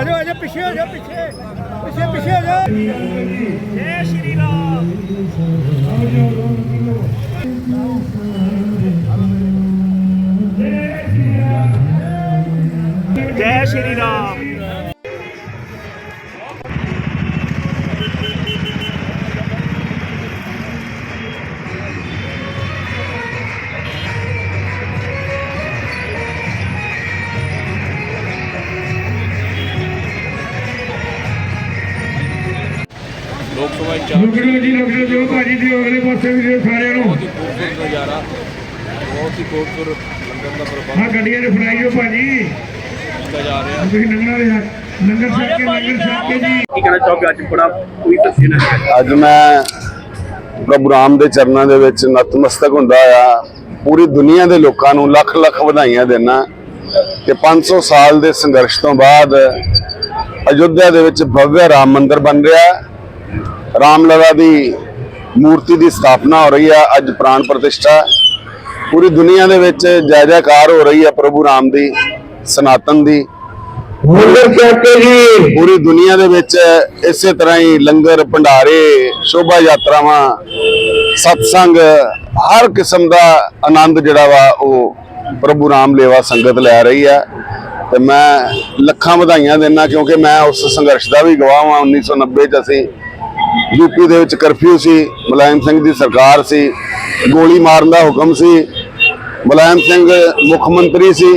ਅਜੋ ਅਜੋ ਪਿੱਛੇ ਹੋ ਜਾ ਪਿੱਛੇ। ਪਿੱਛੇ ਪਿੱਛੇ ਹੋ ਜਾ। ਜੈ ਸ਼੍ਰੀ ਰਾਮ। ਲੋਕ ਸਭਾ ਇੰਚਾਰਜ ਲੁਕੜੋ ਜੀ ਲੁਕੜੋ ਜੋ ਭਾਜੀ ਦੀ ਅਗਲੇ ਪਾਸੇ ਵੀ ਦਿਓ ਸਾਰਿਆਂ ਨੂੰ। ਬਹੁਤ ਹੀ ਖੂਬਸੂਰਤ ਨਜ਼ਾਰਾ ਬਹੁਤ ਹੀ ਖੂਬਸੂਰਤ ਲੰਗਰ ਦਾ ਪ੍ਰਬੰਧ ਆਹ ਗੱਡੀਆਂ ਦੇ ਫੜਾਈਓ ਭਾਜੀ। ਕੀਤਾ ਜਾ ਰਿਹਾ। ਤੁਸੀਂ ਲੰਗਰਾਂ ਦੇ ਲੰਗਰ ਛਕ ਕੇ ਲੰਗਰ ਛਕ ਕੇ ਜੀ। ਕੀ ਕਹਿਣਾ ਚਾਹੋਗੇ? ਅੱਜ ਬੜਾ ਹੈ ਅੱਜ ਮੈਂ ਪ੍ਰਭੂ ਰਾਮ ਦੇ ਚਰਨਾਂ ਦੇ ਵਿੱਚ ਨਤਮਸਤਕ ਹੁੰਦਾ ਆ। ਪੂਰੀ ਦੁਨੀਆ ਦੇ ਲੋਕਾਂ ਨੂੰ ਲੱਖ ਲੱਖ ਵਧਾਈਆਂ ਦੇਣਾ ਕਿ 500 ਸਾਲ ਦੇ ਸੰਘਰਸ਼ ਤੋਂ ਬਾਅਦ ਅਯੁੱਧਿਆ ਦੇ ਵਿੱਚ ਭਵਯ ਰਾਮ ਮੰਦਿਰ ਬਣ ਰਿਹਾ। ਹੈ। ਰਾਮ ਲਲਾ ਦੀ ਮੂਰਤੀ ਦੀ ਸਥਾਪਨਾ ਹੋ ਰਹੀ ਹੈ ਅੱਜ ਪ੍ਰਾਣ ਪ੍ਰਤਿਸ਼ਠਾ। ਪੂਰੀ ਦੁਨੀਆ ਦੇ ਵਿੱਚ ਜੈ ਜੈਕਾਰ ਹੋ ਰਹੀ ਹੈ ਪ੍ਰਭੂ ਰਾਮ ਦੀ ਸਨਾਤਨ ਦੀ। ਲੰਗਰ ਛਕ ਕੇ ਜੀ। ਪੂਰੀ ਦੁਨੀਆ ਦੇ ਵਿੱਚ ਇਸੇ ਤਰ੍ਹਾਂ ਹੀ ਲੰਗਰ ਭੰਡਾਰੇ ਸ਼ੋਭਾ ਯਾਤਰਾਵਾਂ ਸਤਸੰਗ ਹਰ ਕਿਸਮ ਦਾ ਆਨੰਦ ਜਿਹੜਾ ਵਾ ਉਹ ਪ੍ਰਭੂ ਰਾਮ ਲੇਵਾ ਸੰਗਤ ਲੈ ਰਹੀ ਹੈ। ਤੇ ਮੈਂ ਲੱਖਾਂ ਵਧਾਈਆਂ ਦਿੰਦਾ ਕਿਉਂਕਿ ਮੈਂ ਉਸ ਸੰਘਰਸ਼ ਦਾ ਵੀ ਗਵਾਹ ਹਾਂ 1990 ਚ ਅਸੀਂ ਯੂਪੀ ਦੇ ਵਿੱਚ ਕਰਫਿਊ ਸੀ, ਮੁਲਾਇਮ ਸਿੰਘ ਦੀ ਸਰਕਾਰ ਸੀ, ਗੋਲੀ ਮਾਰਨ ਦਾ ਹੁਕਮ ਸੀ, ਮੁਲਾਇਮ ਸਿੰਘ ਮੁੱਖ ਮੰਤਰੀ ਸੀ।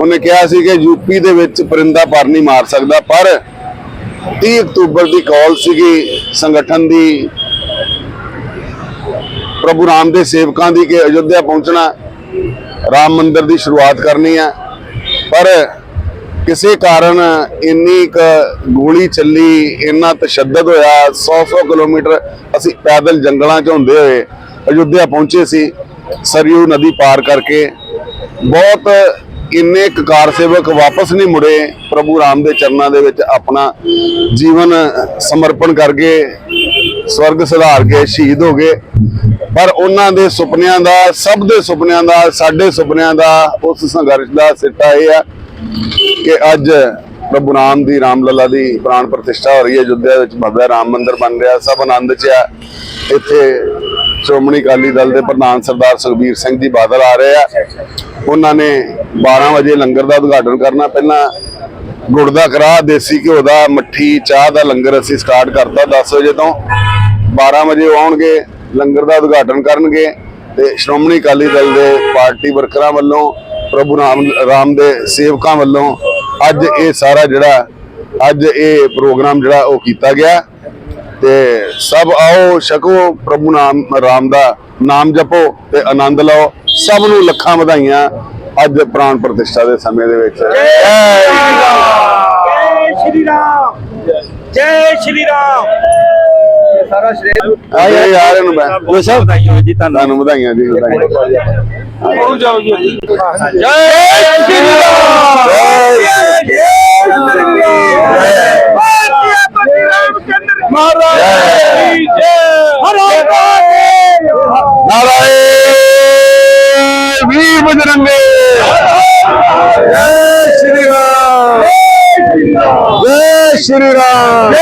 ਉਹਨੇ ਕਿਹਾ ਸੀ ਕਿ ਯੂਪੀ ਦੇ ਵਿੱਚ ਪਰਿੰਦਾ ਪਰ ਨਹੀਂ ਮਾਰ ਸਕਦਾ, ਪਰ 30 ਅਕਤੂਬਰ ਦੀ ਕਾਲ ਸੀਗੀ ਸੰਗਠਨ ਦੀ ਪ੍ਰਭੂ ਰਾਮ ਦੇ ਸੇਵਕਾਂ ਦੀ ਕਿ ਅਯੁੱਧਿਆ ਪਹੁੰਚਣਾ, ਰਾਮ ਮੰਦਿਰ ਦੀ ਸ਼ੁਰੂਆਤ ਕਰਨੀ ਹੈ ਪਰ ਕਿਸੇ ਕਾਰਨ ਇੰਨੀ ਕ ਗੋਲੀ ਚੱਲੀ, ਇੰਨਾ ਤਸ਼ੱਦਦ ਹੋਇਆ 100-100 ਕਿਲੋਮੀਟਰ ਅਸੀਂ ਪੈਦਲ ਜੰਗਲਾਂ 'ਚ ਹੁੰਦੇ ਹੋਏ ਅਯੁੱਧਿਆ ਪਹੁੰਚੇ ਸੀ, ਸਰਯੂ ਨਦੀ ਪਾਰ ਕਰਕੇ। ਬਹੁਤ ਇੰਨੇ ਕੁ ਕਾਰ ਸੇਵਕ ਵਾਪਸ ਨਹੀਂ ਮੁੜੇ, ਪ੍ਰਭੂ ਰਾਮ ਦੇ ਚਰਨਾਂ ਦੇ ਵਿੱਚ ਆਪਣਾ ਜੀਵਨ ਸਮਰਪਣ ਕਰਕੇ ਸਵਰਗ ਸਿਧਾਰ ਕੇ ਸ਼ਹੀਦ ਹੋ ਗਏ। ਪਰ ਉਹਨਾਂ ਦੇ ਸੁਪਨਿਆਂ ਦਾ, ਸਭ ਦੇ ਸੁਪਨਿਆਂ ਦਾ, ਸਾਡੇ ਸੁਪਨਿਆਂ ਦਾ, ਉਸ ਸੰਘਰਸ਼ ਦਾ ਸਿੱਟਾ ਇਹ ਆ ਕਿ ਅੱਜ ਪ੍ਰਭੂ ਰਾਮ ਦੀ ਰਾਮਲਲਾ ਦੀ ਪ੍ਰਾਣ ਪ੍ਰਤਿਸ਼ਠਾ ਹੋ ਰਹੀ ਹੈ, ਅਯੁੱਧਿਆ ਵਿੱਚ ਭव्य ਰਾਮ ਮੰਦਿਰ ਬਣ ਰਿਹਾ, ਸਭ ਆਨੰਦ 'ਚ ਆ। ਇੱਥੇ ਸ਼੍ਰੋਮਣੀ ਅਕਾਲੀ ਦਲ ਦੇ ਪ੍ਰਧਾਨ ਸਰਦਾਰ ਸੁਖਬੀਰ ਸਿੰਘ ਜੀ ਬਾਦਲ ਆ ਰਹੇ ਆ। ਉਹਨਾਂ ਨੇ 12 ਵਜੇ ਲੰਗਰ ਦਾ ਉਦਘਾਟਨ ਕਰਨਾ, ਪਹਿਲਾਂ ਗੁੜ ਦਾ ਕਰਾਹ ਦੇਸੀ ਘਿਓ ਦਾ, ਮੱਠੀ, ਚਾਹ ਦਾ ਲੰਗਰ ਅਸੀਂ ਸਟਾਰਟ ਕਰਤਾ 10 ਵਜੇ ਤੋਂ। 12 ਵਜੇ ਆਉਣਗੇ, ਲੰਗਰ ਦਾ ਉਦਘਾਟਨ ਕਰਨਗੇ ਤੇ ਸ਼੍ਰੋਮਣੀ ਅਕਾਲੀ ਦਲ ਦੇ ਪਾਰਟੀ ਵਰਕਰਾਂ ਵੱਲੋਂ ਪ੍ਰਭੂ ਰਾਮ ਰਾਮ ਦੇ ਸੇਵਕਾਂ ਵੱਲੋਂ ਅੱਜ ਇਹ ਸਾਰਾ ਜਿਹੜਾ ਅੱਜ ਇਹ ਪ੍ਰੋਗਰਾਮ ਜਿਹੜਾ ਉਹ ਕੀਤਾ ਗਿਆ। ਤੇ ਸਭ ਆਓ ਛਕੋ ਪ੍ਰਭੂ ਨਾਮ ਰਾਮ ਦਾ ਨਾਮ ਜਪੋ ਤੇ ਆਨੰਦ ਲਓ। ਸਭ ਨੂੰ ਲੱਖਾਂ ਵਧਾਈਆਂ ਅੱਜ ਪ੍ਰਾਣ ਪ੍ਰਤਿਸ਼ਠਾ ਦੇ ਸਮੇਂ ਦੇ ਵਿੱਚ। ਜੈ ਜੈ ਸ਼੍ਰੀ ਰਾਮ! ਜੈ ਸ਼੍ਰੀ ਰਾਮ! ਸਾਰਾ ਸ਼੍ਰੇय ਆਏ ਯਾਰ ਇਹਨੂੰ ਮੈਂ ਬਹੁਤ ਸਭ ਵਧਾਈਆਂ ਜੀ ਤੁਹਾਨੂੰ। ਤੁਹਾਨੂੰ ਵਧਾਈਆਂ ਜੀ ਵਧਾਈਆਂ ਪਹੁੰਚ ਜਾਓ ਜੀ ਜੈ ਸ਼੍ਰੀ ਰਾਮ ਨਾਰਾਇਣ ਵੀਰ ਬਜਰੰਗੇ ਜੈ ਸ਼੍ਰੀ ਰਾਮ ਜੈ ਸ਼੍ਰੀ ਰਾਮ